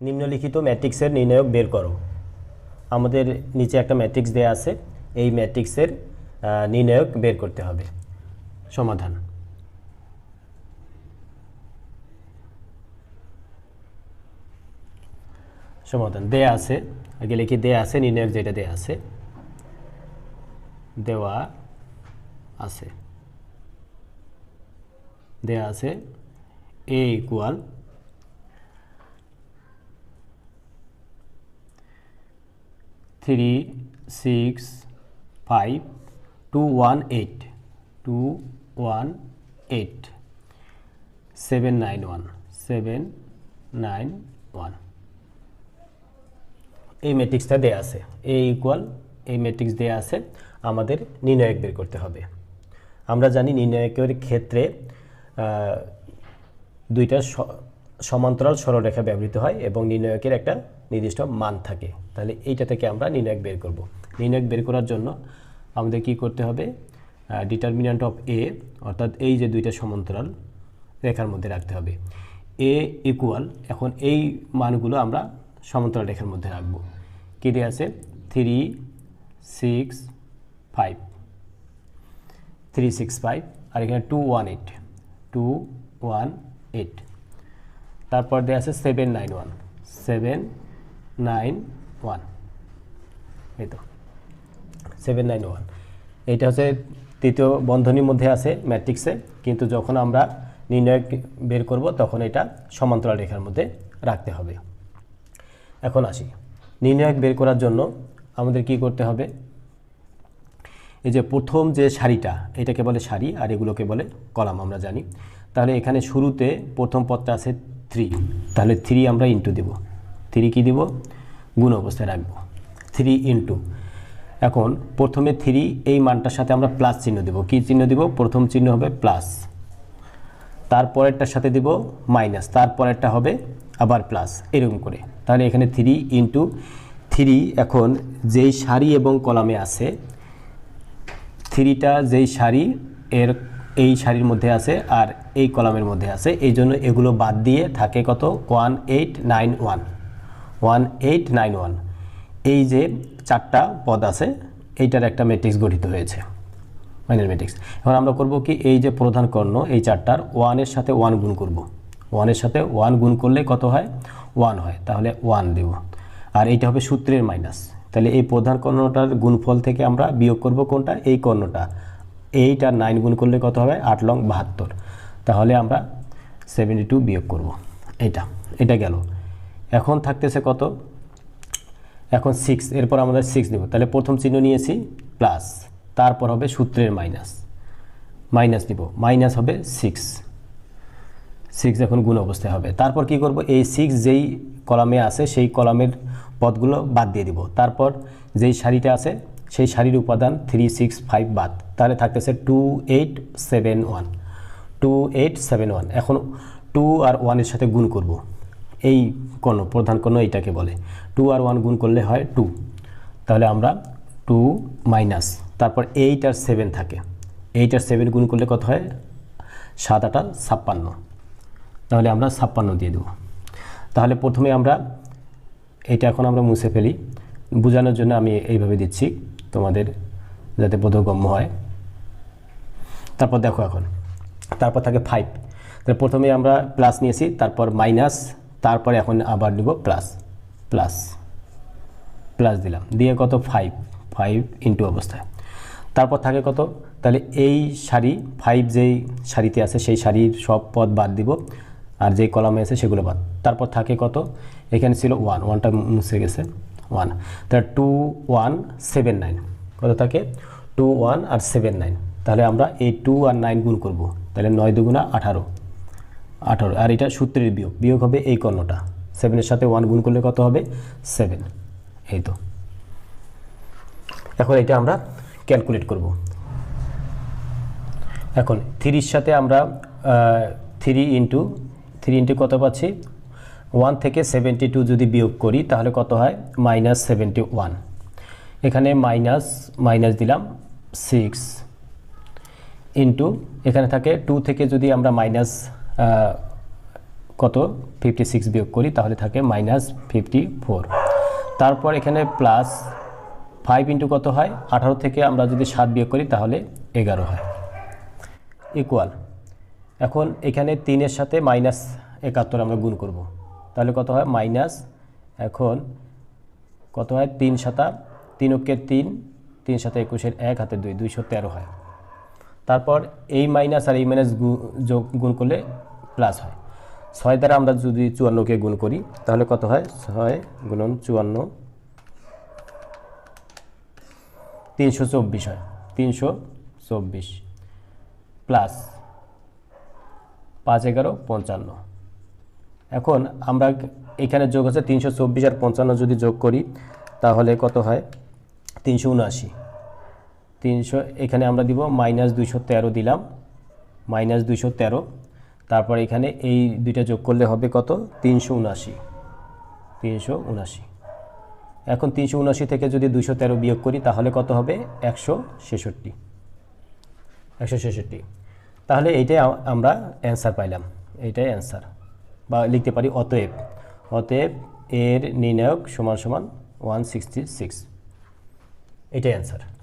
নিম্নলিখিত ম্যাট্রিক্সের নির্ণায়ক বের করো। আমাদের নিচে একটা ম্যাট্রিক্স দেয়া আছে, এই ম্যাট্রিক্সের নির্ণায়ক বের করতে হবে। সমাধান। সমাধান। দেয়া আছে, আগে লিখি, দেয়া আছে, নির্ণায়ক যেটা দেয়া আছে, দেওয়া আছে। দেয়া আছে A equal three six five two one eight two one eight seven nine one seven nine one এই ম্যাট্রিক্সটা দেয়া আছে। এ ইকুয়াল এই ম্যাট্রিক্স দেয়া আছে। আমাদের নির্ণায়ক বের করতে হবে। আমরা জানি নির্ণায়কের ক্ষেত্রে দুইটা সমান্তরাল সরলরেখা ব্যবহৃত হয় এবং নির্ণায়কের একটা নির্দিষ্ট মান থাকে। তাহলে এইটা থেকে আমরা নির্ণায়ক বের করব। নির্ণায়ক বের করার জন্য আমাদের কি করতে হবে? ডিটারমিন্যান্ট অফ এ অর্থাৎ এই যে দুইটা সমান্তরাল রেখার মধ্যে রাখতে হবে। এ ইকুয়াল এখন এই মানগুলো আমরা সমান্তরাল রেখার মধ্যে রাখব। কী আছে? Three six five three six five আর এখানে two one eight two one eight তারপর দেওয়া আছে seven nine one seven nine one এই তো সেভেন নাইন ওয়ান এইটা হচ্ছে তৃতীয় বন্ধনীর মধ্যে আছে ম্যাট্রিক্সে কিন্তু যখন আমরা নির্ণায়ক বের করব, তখন এটা সমান্তরাল রেখার মধ্যে রাখতে হবে। এখন আসি। নির্ণায়ক বের করার জন্য আমাদের কি করতে হবে? এই যে প্রথম যে সারিটা, এটাকে বলে সারি, আর এগুলোকে বলে কলাম, আমরা জানি। তাহলে এখানে শুরুতে প্রথম পদটা আছে থ্রি তাহলে থ্রি আমরা ইন্টু দেব। থ্রি কি দেব? গুণ অবস্থায় রাখব। থ্রি ইন্টু এখন প্রথমে থ্রি এই মানটার সাথে আমরা প্লাস চিহ্ন দেব। কি চিহ্ন দেব? প্রথম চিহ্ন হবে প্লাস তারপরেরটার সাথে দিব মাইনাস তারপরেরটা হবে আবার প্লাস এরকম করে। তাহলে এখানে থ্রি ইন্টু থ্রি এখন যেই সারি এবং কলামে আছে থ্রিটা যেই সারি, এর এই সারির মধ্যে আছে আর এই কলামের মধ্যে আছে। এই জন্য এগুলো বাদ দিয়ে থাকে কত? One eight nine one. One eight nine one. এই যে চারটা পদ আছে, এইটার একটা ম্যাট্রিক্স গঠিত হয়েছে। মাইনার ম্যাট্রিক্স এখন আমরা করব কি? এই যে প্রধান কর্ণ, এই চারটার ওয়ানের সাথে ওয়ান গুণ করব। ওয়ানের সাথে ওয়ান গুণ করলে কত হয়? ওয়ান হয়। তাহলে ওয়ান দেব। আর এইটা হবে সূত্রের মাইনাস। তাহলে এই প্রধান কর্ণটার গুণফল থেকে আমরা বিয়োগ করব কোনটা? এই কর্ণটা। এইটা নাইন গুণ করলে কত হবে? আট লং বাহাত্তর। তাহলে আমরা সেভেন্টি টু বিয়োগ করব। এটা এটা গেল। এখন থাকতেছে কত? এখন সিক্স এরপর আমাদের সিক্স নেব। তাহলে প্রথম চিহ্ন নিয়েছি প্লাস তারপর হবে সূত্রের মাইনাস মাইনাস নিব। মাইনাস হবে সিক্স সিক্স এখন গুণ অবস্থায় হবে। তারপর কি করব? এই সিক্স যেই কলামে আছে, সেই কলামের পদগুলো বাদ দিয়ে দিব। তারপর যেই সারিটা আছে সেই সারির উপাদান থ্রি সিক্স ফাইভ বাদ। তাহলে থাকতেছে two eight seven one two eight seven one এখন টু আর ওয়ানের সাথে গুণ করব। এই কর্ণ প্রধান কর্ণ এইটাকে বলে। টু আর ওয়ান গুণ করলে হয় টু তাহলে আমরা টু মাইনাস তারপর এইট আর সেভেন থাকে। এইট আর সেভেন গুণ করলে কত হয়? সাত, আটা ছাপ্পান্ন। তাহলে আমরা ছাপ্পান্ন দিয়ে দেবো। তাহলে প্রথমে আমরা, এটা এখন আমরা মুছে ফেলি। বোঝানোর জন্য আমি এইভাবে দিচ্ছি। তোমাদের যাতে বোধগম্য হয়। তারপর দেখো এখন। তারপর থাকে ফাইভ তাহলে প্রথমে আমরা প্লাস নিয়েছি, তারপর মাইনাস তারপরে এখন আবার নিব প্লাস প্লাস প্লাস দিলাম। দিয়ে কত? ফাইভ ফাইভ ইন্টু অবস্থায়। তারপর থাকে কত? তাহলে এই সারি ফাইভ যেই সারিতে আছে, সেই সারির সব পদ বাদ দিব, আর যেই কলামে আছে সেগুলো বাদ। তারপর থাকে কত? এখানে ছিল ওয়ান ওয়ানটা মুছে গেছে। ওয়ান তাহলে টু ওয়ান সেভেন নাইন কত থাকে? টু ওয়ান আর সেভেন নাইন তাহলে আমরা এই টু আর নাইন গুণ করব। তাহলে নয় দুগুণা আঠারো। আঠারো। আর এটা সূত্রের বিয়োগ। বিয়োগ হবে এই কর্ণটা। সেভেনের সাথে ওয়ান গুণ করলে কত হবে? সেভেন এই তো। এখন এটা আমরা ক্যালকুলেট করব। এখন থ্রির সাথে আমরা থ্রি ইন্টু থ্রি ইন্টু কত পাচ্ছি? ওয়ান থেকে সেভেন্টি টু যদি বিয়োগ করি, তাহলে কত হয়? Minus seventy one. এখানে মাইনাস মাইনাস দিলাম সিক্স ইন্টু, এখানে থাকে টু থেকে যদি আমরা মাইনাস কত? ফিফটি সিক্স বিয়োগ করি, তাহলে থাকে মাইনাস ফিফটি ফোর। তারপর এখানে প্লাস ফাইভ ইন্টু কত হয়? আঠারো থেকে আমরা যদি সাত বিয়োগ করি, তাহলে এগারো হয়। ইকুয়াল। এখন এখানে তিনের সাথে মাইনাস একাত্তর আমরা গুণ করব। তাহলে কত হয়? মাইনাস এখন কত হয়? তিন সাতা, তিন অক্ষের তিন তিন সাথে একুশের এক হাতে দুই, দুইশো তেরো হয়। তারপর এই মাইনাস আর এই মাইনাস যোগ, গুণ করলে প্লাস হয়। ছয় দ্বারা আমরা যদি চুয়ান্নকে গুণ করি, তাহলে কত হয়? ছয় গুণন চুয়ান্ন, তিনশো চব্বিশ হয়। তিনশো চব্বিশ প্লাস পাঁচ এগারো পঞ্চান্ন। এখন আমরা এখানে যোগ আছে তিনশো চব্বিশ আর পঞ্চান্ন যদি যোগ করি, তাহলে কত হয়? তিনশো উনআশি। তিনশো, এখানে আমরা দিব মাইনাস দুইশো তেরো দিলাম। মাইনাস দুইশো তেরো, তারপর এখানে এই দুইটা যোগ করলে হবে কত? তিনশো উনআশি। তিনশো উনআশি। এখন তিনশো উনআশি থেকে যদি দুইশো তেরো বিয়োগ করি, তাহলে কত হবে? একশো ছেষট্টি। একশো ছেষট্টি। তাহলে এইটাই আমরা অ্যান্সার পাইলাম। এইটাই অ্যান্সার বা লিখতে পারি অতএব। অতএব এর নির্ণায়ক সমান সমান ওয়ান সিক্সটি সিক্স এটাই অ্যান্সার